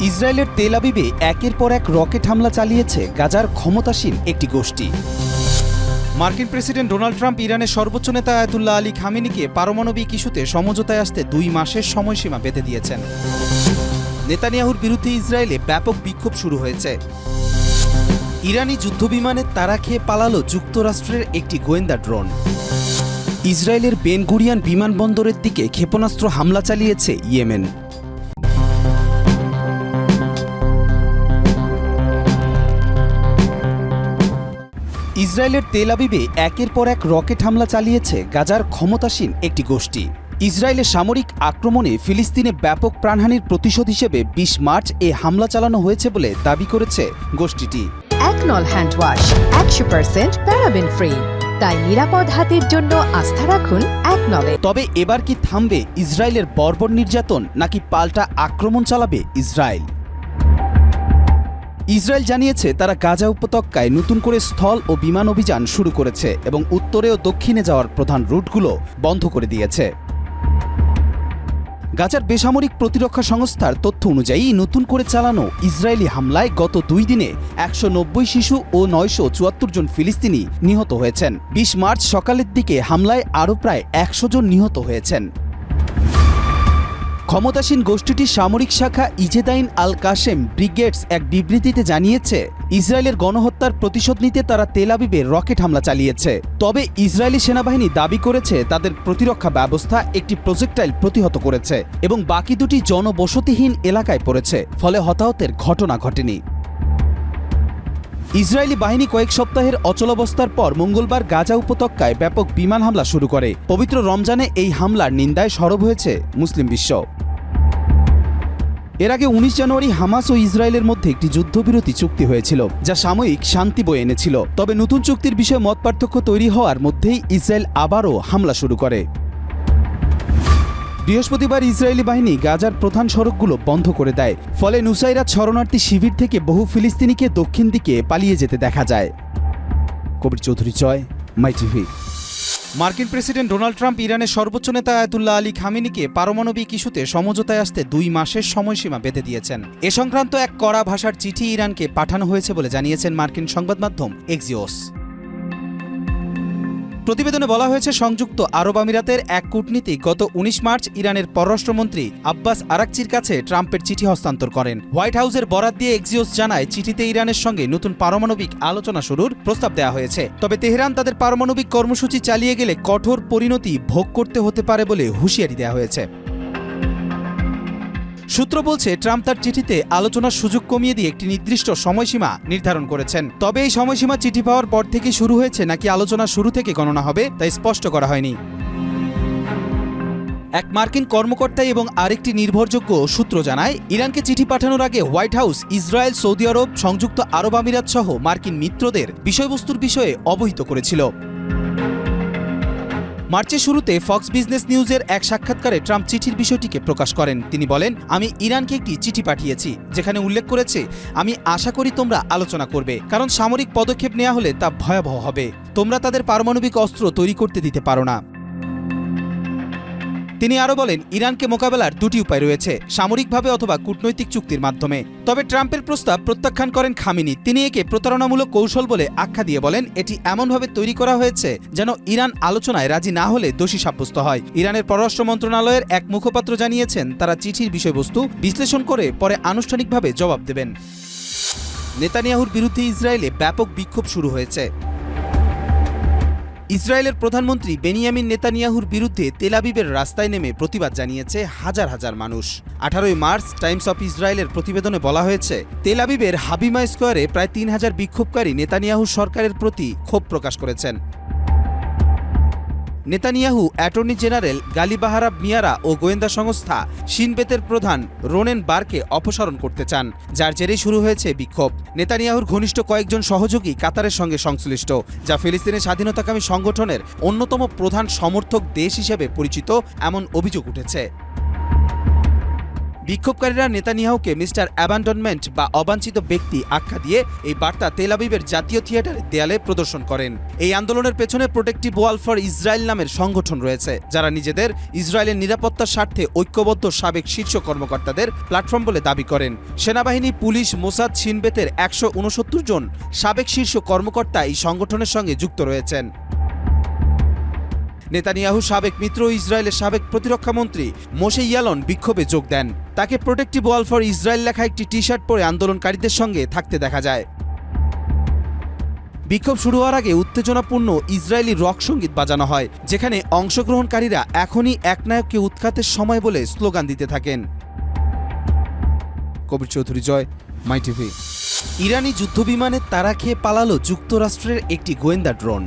ইসরায়েলের তেল আবিবে একের পর এক রকেট হামলা চালিয়েছে গাজার ক্ষমতাসীন একটি গোষ্ঠী। মার্কিন প্রেসিডেন্ট ডোনাল্ড ট্রাম্প ইরানের সর্বোচ্চ নেতা আয়াতুল্লাহ আলী খামিনিকে পারমাণবিক ইস্যুতে সমঝোতায় আসতে দুই মাসের সময়সীমা বেঁধে দিয়েছেন। নেতানিয়াহুর বিরুদ্ধে ইসরায়েলে ব্যাপক বিক্ষোভ শুরু হয়েছে। ইরানি যুদ্ধবিমানে তারা খেয়ে পালালো যুক্তরাষ্ট্রের একটি গোয়েন্দা ড্রোন। ইসরায়েলের বেনগুরিয়ান বিমানবন্দরের দিকে ক্ষেপণাস্ত্র হামলা চালিয়েছে ইয়েমেন। ইসরায়েলের তেল আবিবে একের পর এক রকেট হামলা চালিয়েছে গাজার ক্ষমতাসীন একটি গোষ্ঠী। ইসরায়েলের সামরিক আক্রমণে ফিলিস্তিনে ব্যাপক প্রাণহানির প্রতিশোধ হিসেবে বিশ মার্চ এ হামলা চালানো হয়েছে বলে দাবি করেছে গোষ্ঠীটি। একনল হ্যান্ড ওয়াশ একশো পার্সেন্ট প্যারাবেন ফ্রি। তাই নিরাপদ হাতের জন্য আস্থা রাখুন একনলে তবে এবার কি থামবে ইসরায়েলের বর্বর নির্যাতন নাকি পাল্টা আক্রমণ চালাবে ইসরায়েল? ইসরায়েল জানিয়েছে তারা গাজা উপত্যকায় নতুন করে স্থল ও বিমান অভিযান শুরু করেছে এবং উত্তরে ও দক্ষিণে যাওয়ার প্রধান রুটগুলো বন্ধ করে দিয়েছে। গাজার বেসামরিক প্রতিরক্ষা সংস্থার তথ্য অনুযায়ী নতুন করে চালানো ইসরায়েলি হামলায় গত দুই দিনে একশো নব্বই শিশু ও নয়শো চুয়াত্তর জন ফিলিস্তিনি নিহত হয়েছেন। বিশ মার্চ সকালের দিকে হামলায় আরও প্রায় একশো জন নিহত হয়েছেন। ক্ষমতাসীন গোষ্ঠীটির সামরিক শাখা ইজেদাইন আল কাশেম ব্রিগেডস এক বিবৃতিতে জানিয়েছে, ইসরায়েলের গণহত্যার প্রতিশোধ নিতে তারা তেল আবিবে রকেট হামলা চালিয়েছে। তবে ইসরায়েলি সেনাবাহিনী দাবি করেছে, তাদের প্রতিরক্ষা ব্যবস্থা একটি প্রজেক্টাইল প্রতিহত করেছে এবং বাকি দুটি জনবসতিহীন এলাকায় পড়েছে, ফলে হতাহতের ঘটনা ঘটেনি। ইসরায়েলি বাহিনী কয়েক সপ্তাহের অচলাবস্থার পর মঙ্গলবার গাজা উপত্যকায় ব্যাপক বিমান হামলা শুরু করে। পবিত্র রমজানে এই হামলার নিন্দায় সরব হয়েছে মুসলিম বিশ্ব। এর আগে উনিশ জানুয়ারি হামাস ও ইসরায়েলের মধ্যে একটি যুদ্ধবিরতি চুক্তি হয়েছিল, যা সাময়িক শান্তি বয়ে এনেছিল। তবে নতুন চুক্তির বিষয়ে মত পার্থক্য তৈরি হওয়ার মধ্যেই ইসরায়েল আবারও হামলা শুরু করে। বৃহস্পতিবার ইসরায়েলি বাহিনী গাজার প্রধান সড়কগুলো বন্ধ করে দেয়। ফলে নুসাইরাত শরণার্থী শিবির থেকে বহু ফিলিস্তিনিকে দক্ষিণ দিকে পালিয়ে যেতে দেখা যায়। Kabir Chowdhury Joy, my TV. মার্কিন প্রেসিডেন্ট ডোনাল্ড ট্রাম্প ইরানের সর্বোচ্চ নেতা আয়াতুল্লাহ আলী খামিনিকে পারমাণবিক ইস্যুতে সমঝোতায় আসতে দুই মাসের সময়সীমা বেঁধে দিয়েছেন। এ সংক্রান্ত এক কড়া ভাষার চিঠি ইরানকে পাঠানো হয়েছে বলে জানিয়েছেন মার্কিন সংবাদ মাধ্যম এক্সিওস। প্রতিবেদনে বলা হয়েছে, সংযুক্ত আরব আমিরাতের এক কূটনীতিক গত উনিশ মার্চ ইরানের পররাষ্ট্রমন্ত্রী আব্বাস আরাকচির কাছে ট্রাম্পের চিঠি হস্তান্তর করেন। হোয়াইট হাউসের বরাত দিয়ে এক্সিওস জানায়, চিঠিতে ইরানের সঙ্গে নতুন পারমাণবিক আলোচনা শুরুর প্রস্তাব দেওয়া হয়েছে। তবে তেহরান তাদের পারমাণবিক কর্মসূচি চালিয়ে গেলে কঠোর পরিণতি ভোগ করতে হতে পারে বলে হুঁশিয়ারি দেওয়া হয়েছে। সূত্র বলছে, ট্রাম্প তার চিঠিতে আলোচনার সুযোগ কমিয়ে দিয়ে একটি নির্দিষ্ট সময়সীমা নির্ধারণ করেছেন। তবে এই সময়সীমা চিঠি পাওয়ার পর থেকে শুরু হয়েছে নাকি আলোচনা শুরু থেকে গণনা হবে, তা স্পষ্ট করা হয়নি। এক মার্কিন কর্মকর্তা এবং আরেকটি নির্ভরযোগ্য সূত্র জানায়, ইরানকে চিঠি পাঠানোর আগে হোয়াইট হাউস, ইসরায়েল, সৌদি আরব, সংযুক্ত আরব আমিরাত সহ মার্কিন মিত্রদের বিষয়বস্তুর বিষয়ে অবহিত করেছিল। মার্চের শুরুতে ফক্স বিজনেস নিউজের এক সাক্ষাৎকারে ট্রাম্প চিঠির বিষয়টিকে প্রকাশ করেন। তিনি বলেন, আমি ইরানকে একটি চিঠি পাঠিয়েছি, যেখানে উল্লেখ করেছে, আমি আশা করি তোমরা আলোচনা করবে, কারণ সামরিক পদক্ষেপ নেওয়া হলে তা ভয়াবহ হবে। তোমরা তাদের পারমাণবিক অস্ত্র তৈরি করতে দিতে পারো না। তিনি আরও বলেন, ইরানকে মোকাবেলার দুটি উপায় রয়েছে, সামরিকভাবে অথবা কূটনৈতিক চুক্তির মাধ্যমে। তবে ট্রাম্পের প্রস্তাব প্রত্যাখ্যান করেন খামিনি। তিনি একে প্রতারণামূলক কৌশল বলে আখ্যা দিয়ে বলেন, এটি এমনভাবে তৈরি করা হয়েছে যেন ইরান আলোচনায় রাজি না হলে দোষী সাব্যস্ত হয়। ইরানের পররাষ্ট্র মন্ত্রণালয়ের এক মুখপাত্র জানিয়েছেন, তারা চিঠির বিষয়বস্তু বিশ্লেষণ করে পরে আনুষ্ঠানিকভাবে জবাব দেবেন। নেতানিয়াহুর বিরুদ্ধে ইসরায়েলে ব্যাপক বিক্ষোভ শুরু হয়েছে। ইসরায়েলের প্রধানমন্ত্রী বেনিয়ামিন নেতানিয়াহুর বিরুদ্ধে তেলাবিবের রাস্তায় নেমে প্রতিবাদ জানিয়েছে হাজার হাজার মানুষ। আঠারোই মার্চ টাইমস অফ ইসরায়েলের প্রতিবেদনে বলা হয়েছে তেলাবিবের হাবিমা স্কোয়ারে প্রায় তিন হাজার বিক্ষোভকারী নেতানিয়াহু সরকারের প্রতি ক্ষোভ প্রকাশ করেছেন। নেতানিয়াহু অ্যাটর্নি জেনারেল গালিবাহারা মিয়ারা ও গোয়েন্দা সংস্থা সিনবেতের প্রধান রোনেন বারকে অপসারণ করতে চান, যার জেরেই শুরু হয়েছে বিক্ষোভ। নেতানিয়াহুর ঘনিষ্ঠ কয়েকজন সহযোগী কাতারের সঙ্গে সংশ্লিষ্ট, যা ফিলিস্তিনের স্বাধীনতাকামী সংগঠনের অন্যতম প্রধান সমর্থক দেশ হিসেবে পরিচিত, এমন অভিযোগ উঠেছে। বিক্ষোভকারীরা নেতানিয়াহুকে মিস্টার অ্যাবান্ডনমেন্ট বা অবাঞ্ছিত ব্যক্তি আখ্যা দিয়ে এই বার্তা তেল আবিবের জাতীয় থিয়েটারের দেয়ালে প্রদর্শন করেন। এই আন্দোলনের পেছনে প্রোটেক্টিভ ওয়াল ফর ইসরায়েল নামের সংগঠন রয়েছে, যারা নিজেদের ইসরায়েলের নিরাপত্তার স্বার্থে ঐক্যবদ্ধ সাবেক শীর্ষ কর্মকর্তাদের প্ল্যাটফর্ম বলে দাবি করেন। সেনাবাহিনী, পুলিশ, মোসাদ, সিনবেতের একশো উনসত্তর জন সাবেক শীর্ষ কর্মকর্তা এই সংগঠনের সঙ্গে যুক্ত রয়েছেন। নেতানিয়াহু সাবেক মিত্র ইসরায়েলের সাবেক প্রতিরক্ষামন্ত্রী মোশে ইয়ালন বিক্ষোভে যোগ দেন। তাকে প্রোটেক্টিভ ওয়াল ফর ইসরায়েল লেখা একটি টি শার্ট পরে আন্দোলনকারীদের সঙ্গে থাকতে দেখা যায়। বিক্ষোভ শুরু হওয়ার আগে উত্তেজনাপূর্ণ ইসরায়েলি রক সংগীত বাজানো হয়, যেখানে অংশগ্রহণকারীরা এখনই একনায়ককে উৎখাতের সময় বলে স্লোগান দিতে থাকেন। কবির চৌধুরী, জয়, মাই টিভি। ইরানি যুদ্ধবিমানের তারা খেয়ে পালালো যুক্তরাষ্ট্রের একটি গোয়েন্দা ড্রোন।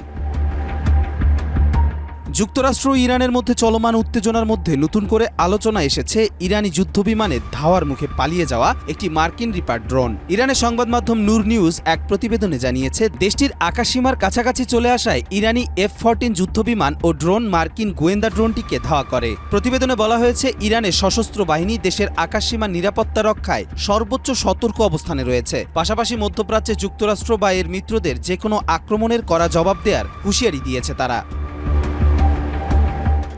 যুক্তরাষ্ট্র ও ইরানের মধ্যে চলমান উত্তেজনার মধ্যে নতুন করে আলোচনা এসেছে ইরানি যুদ্ধবিমানের ধাওয়ার মুখে পালিয়ে যাওয়া একটি মার্কিন রিপার ড্রোন। ইরানের সংবাদ মাধ্যম নূর নিউজ এক প্রতিবেদনে জানিয়েছে, দেশটির আকাশসীমার কাছাকাছি চলে আসায় ইরানি এফ ফোরটিন যুদ্ধবিমান ও ড্রোন মার্কিন গোয়েন্দা ড্রোনটিকে ধাওয়া করে। প্রতিবেদনে বলা হয়েছে, ইরানের সশস্ত্র বাহিনী দেশের আকাশসীমার নিরাপত্তা রক্ষায় সর্বোচ্চ সতর্ক অবস্থানে রয়েছে। পাশাপাশি মধ্যপ্রাচ্যে যুক্তরাষ্ট্র বা এর মিত্রদের যে কোনো আক্রমণের করা জবাব দেওয়ার হুঁশিয়ারি দিয়েছে তারা।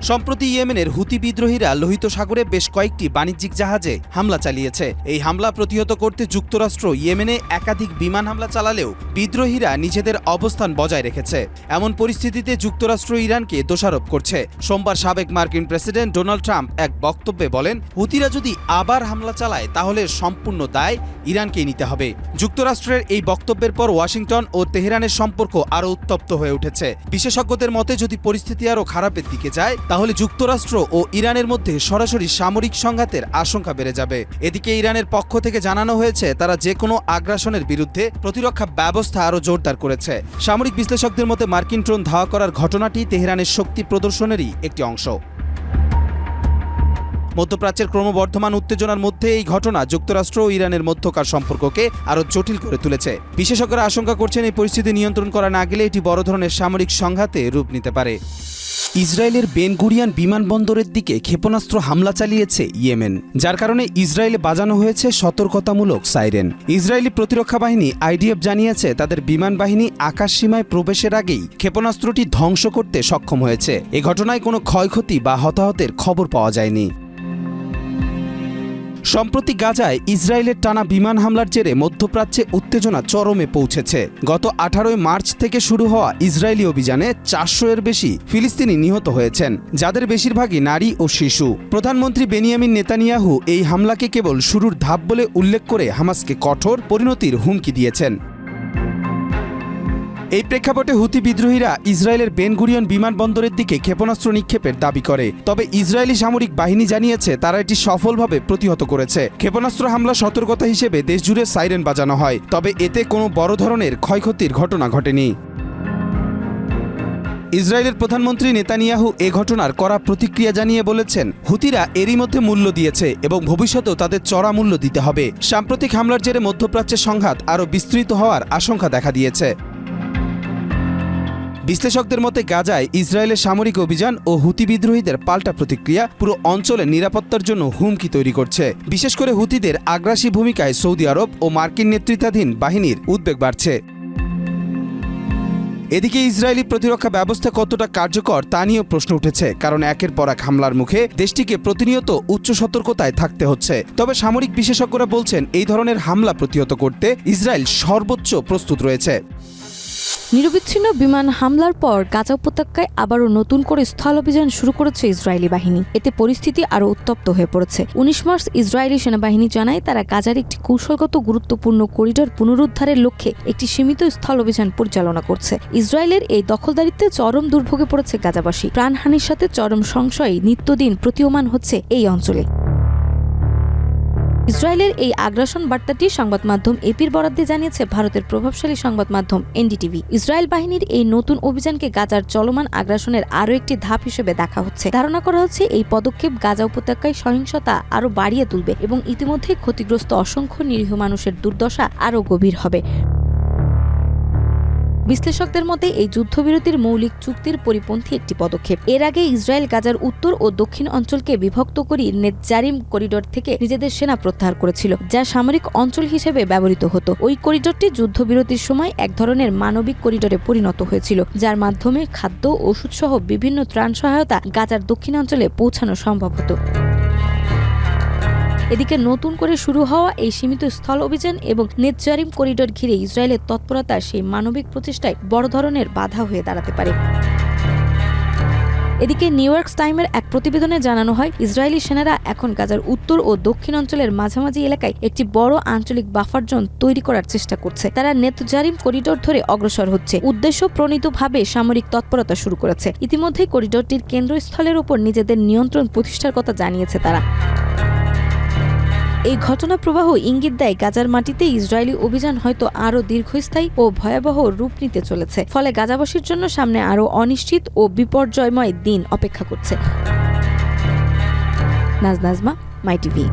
সম্প্রতি ইয়েমেনের হুতি বিদ্রোহীরা লোহিত সাগরে বেশ কয়েকটি বাণিজ্যিক জাহাজে হামলা চালিয়েছে। এই হামলা প্রতিহত করতে যুক্তরাষ্ট্র ইয়েমেনে একাধিক বিমান হামলা চালালেও বিদ্রোহীরা নিজেদের অবস্থান বজায় রেখেছে। এমন পরিস্থিতিতে যুক্তরাষ্ট্র ইরানকে দোষারোপ করছে। সোমবার সাবেক মার্কিন প্রেসিডেন্ট ডোনাল্ড ট্রাম্প এক বক্তব্যে বলেন, হুতিরা যদি আবার হামলা চালায়, তাহলে সম্পূর্ণ দায় ইরানকেই নিতে হবে। যুক্তরাষ্ট্রের এই বক্তব্যের পর ওয়াশিংটন ও তেহরানের সম্পর্ক আরও উত্তপ্ত হয়ে উঠেছে। বিশেষজ্ঞদের মতে, যদি পরিস্থিতি আরও খারাপের দিকে যায় তাহলে যুক্তরাষ্ট্র ও ইরানের মধ্যে সরাসরি সামরিক সংঘাতের আশঙ্কা বেড়ে যাবে। এদিকে ইরানের পক্ষ থেকে জানানো হয়েছে, তারা যে কোনো আগ্রাসনের বিরুদ্ধে প্রতিরক্ষা ব্যবস্থা আরও জোরদার করেছে। সামরিক বিশ্লেষকদের মতে, মার্কিন ড্রোন ধাওয়া করার ঘটনাটি তেহরানের শক্তি প্রদর্শনেরই একটি অংশ। মধ্যপ্রাচ্যের ক্রমবর্ধমান উত্তেজনার মধ্যে এই ঘটনা যুক্তরাষ্ট্র ও ইরানের মধ্যকার সম্পর্ককে আরও জটিল করে তুলেছে। বিশেষজ্ঞরা আশঙ্কা করছেন, এই পরিস্থিতি নিয়ন্ত্রণ করা না গেলে এটি বড় ধরনের সামরিক সংঘাতে রূপ নিতে পারে। ইসরায়েলের বেনগুরিয়ান বিমানবন্দরের দিকে ক্ষেপণাস্ত্র হামলা চালিয়েছে ইয়েমেন, যার কারণে ইসরায়েলে বাজানো হয়েছে সতর্কতামূলক সাইরেন। ইসরায়েলি প্রতিরক্ষা বাহিনী আইডিএফ জানিয়েছে তাদের বিমান বাহিনী আকাশ সীমায় প্রবেশের আগেই ক্ষেপণাস্ত্রটি ধ্বংস করতে সক্ষম হয়েছে। এ ঘটনায় কোনো ক্ষয়ক্ষতি বা হতাহতের খবর পাওয়া যায়নি। সম্প্রতি গাজায় ইসরায়েলের টানা বিমান হামলার জেরে মধ্যপ্রাচ্যে উত্তেজনা চরমে পৌঁছেছে। গত আঠারোই মার্চ থেকে শুরু হওয়া ইসরায়েলি অভিযানে চারশো এর বেশি ফিলিস্তিনি নিহত হয়েছেন, যাদের বেশিরভাগই নারী ও শিশু। প্রধানমন্ত্রী বেনিয়ামিন নেতানিয়াহু এই হামলাকে কেবল শুরুর ধাপ বলে উল্লেখ করে হামাসকে কঠোর পরিণতির হুমকি দিয়েছেন। এই প্রেক্ষাপটে হুতি বিদ্রোহীরা ইসরায়েলের বেনগুরিয়ন বিমানবন্দরের দিকে ক্ষেপণাস্ত্র নিক্ষেপের দাবি করে। তবে ইসরায়েলি সামরিক বাহিনী জানিয়েছে, তারা এটি সফলভাবে প্রতিহত করেছে। ক্ষেপণাস্ত্র হামলা সতর্কতা হিসেবে দেশজুড়ে সাইরেন বাজানো হয়, তবে এতে কোনো বড় ধরনের ক্ষয়ক্ষতির ঘটনা ঘটেনি। ইসরায়েলের প্রধানমন্ত্রী নেতানিয়াহু এ ঘটনার কড়া প্রতিক্রিয়া জানিয়ে বলেছেন, হুতিরা এরই মধ্যে মূল্য দিয়েছে এবং ভবিষ্যতেও তাদের চড়া মূল্য দিতে হবে। সাম্প্রতিক হামলার জেরে মধ্যপ্রাচ্যের সংঘাত আরও বিস্তৃত হওয়ার আশঙ্কা দেখা দিয়েছে। বিশ্লেষকদের মতে গাজায় ইসরায়েলের সামরিক অভিযান ও হুতি বিদ্রোহীদের পাল্টা প্রতিক্রিয়া পুরো অঞ্চলের নিরাপত্তার জন্য হুমকি তৈরি করছে। বিশেষ করে হুতিদের আগ্রাসী ভূমিকায় সৌদি আরব ও মার্কিন নেতৃত্বাধীন বাহিনীর উদ্বেগ বাড়ছে। এদিকে ইসরায়েলি প্রতিরক্ষা ব্যবস্থা কতটা কার্যকর তা নিয়েও প্রশ্ন উঠেছে, কারণ একের পর এক হামলার মুখে দেশটিকে প্রতিনিয়ত উচ্চ সতর্কতায় থাকতে হচ্ছে। তবে সামরিক বিশেষজ্ঞরা বলছেন, এই ধরনের হামলা প্রতিহত করতে ইসরায়েল সর্বোচ্চ প্রস্তুত রয়েছে। নিরবিচ্ছিন্ন বিমান হামলার পর গাজা উপত্যকায় আবারও নতুন করে স্থল অভিযান শুরু করেছে ইসরায়েলি বাহিনী। এতে পরিস্থিতি আরও উত্তপ্ত হয়ে পড়েছে। উনিশ মার্চ ইসরায়েলি সেনাবাহিনী জানায় তারা গাজার একটি কৌশলগত গুরুত্বপূর্ণ করিডোর পুনরুদ্ধারের লক্ষ্যে একটি সীমিত স্থল অভিযান পরিচালনা করছে। ইসরায়েলের এই দখলদারিত্বে চরম দুর্ভোগে পড়েছে গাজাবাসী। প্রাণহানির সাথে চরম সংশয় নিত্যদিন প্রতীয়মান হচ্ছে এই অঞ্চলে। ইসরায়েলের এই আগ্রাসন বার্তাটি সংবাদ মাধ্যম এপির বরাদ্দে জানিয়েছে ভারতের প্রভাবশালী সংবাদ মাধ্যম এনডিটিভি। ইসরায়েল বাহিনীর এই নতুন অভিযানকে গাজার চলমান আগ্রাসনের আরও একটি ধাপ হিসেবে দেখা হচ্ছে। ধারণা করা হচ্ছে এই পদক্ষেপ গাজা উপত্যকায় সহিংসতা আরও বাড়িয়ে তুলবে এবং ইতিমধ্যে ক্ষতিগ্রস্ত অসংখ্য নিরীহ মানুষের দুর্দশা আরও গভীর হবে। বিশ্লেষকদের মতে, এই যুদ্ধবিরতির মৌলিক চুক্তির পরিপন্থী একটি পদক্ষেপ। এর আগে ইসরায়েল গাজার উত্তর ও দক্ষিণ অঞ্চলকে বিভক্ত করে নেজারিম করিডোর থেকে নিজেদের সেনা প্রত্যাহার করেছিল, যা সামরিক অঞ্চল হিসেবে ব্যবহৃত হতো। ওই করিডোরটি যুদ্ধবিরতির সময় এক ধরনের মানবিক করিডোরে পরিণত হয়েছিল, যার মাধ্যমে খাদ্য ওষুধ সহ বিভিন্ন ত্রাণ সহায়তা গাজার দক্ষিণাঞ্চলে পৌঁছানো সম্ভব হতো। এদিকে নতুন করে শুরু হওয়া এই সীমিত স্থল অভিযান এবং নেতজারিম করিডোর ঘিরে ইসরায়েলের তৎপরতা সেই মানবিক প্রচেষ্টায় বড় ধরনের বাধা হয়ে দাঁড়াতে পারে। এদিকে নিউ ইয়র্ক টাইমের এক প্রতিবেদনে জানানো হয়, ইসরায়েলি সেনারা এখন গাজার উত্তর ও দক্ষিণ অঞ্চলের মাঝামাঝি এলাকায় একটি বড় আঞ্চলিক বাফার জোন তৈরি করার চেষ্টা করছে। তারা নেতজারিম করিডোর ধরে অগ্রসর হচ্ছে। উদ্দেশ্য প্রণীতভাবে সামরিক তৎপরতা শুরু করেছে। ইতিমধ্যেই করিডোরটির কেন্দ্রস্থলের উপর নিজেদের নিয়ন্ত্রণ প্রতিষ্ঠার কথা জানিয়েছে তারা। এই ঘটনা প্রবাহ ইঙ্গিত দেয় গাজার মাটিতে ইসরায়েলি অভিযান হয়তো আরও দীর্ঘস্থায়ী ও ভয়াবহ রূপ নিতে চলেছে। ফলে গাজাবাসীর জন্য সামনে আরও অনিশ্চিত ও বিপর্যয়ময় দিন অপেক্ষা করছে। Naz Nazma my TV.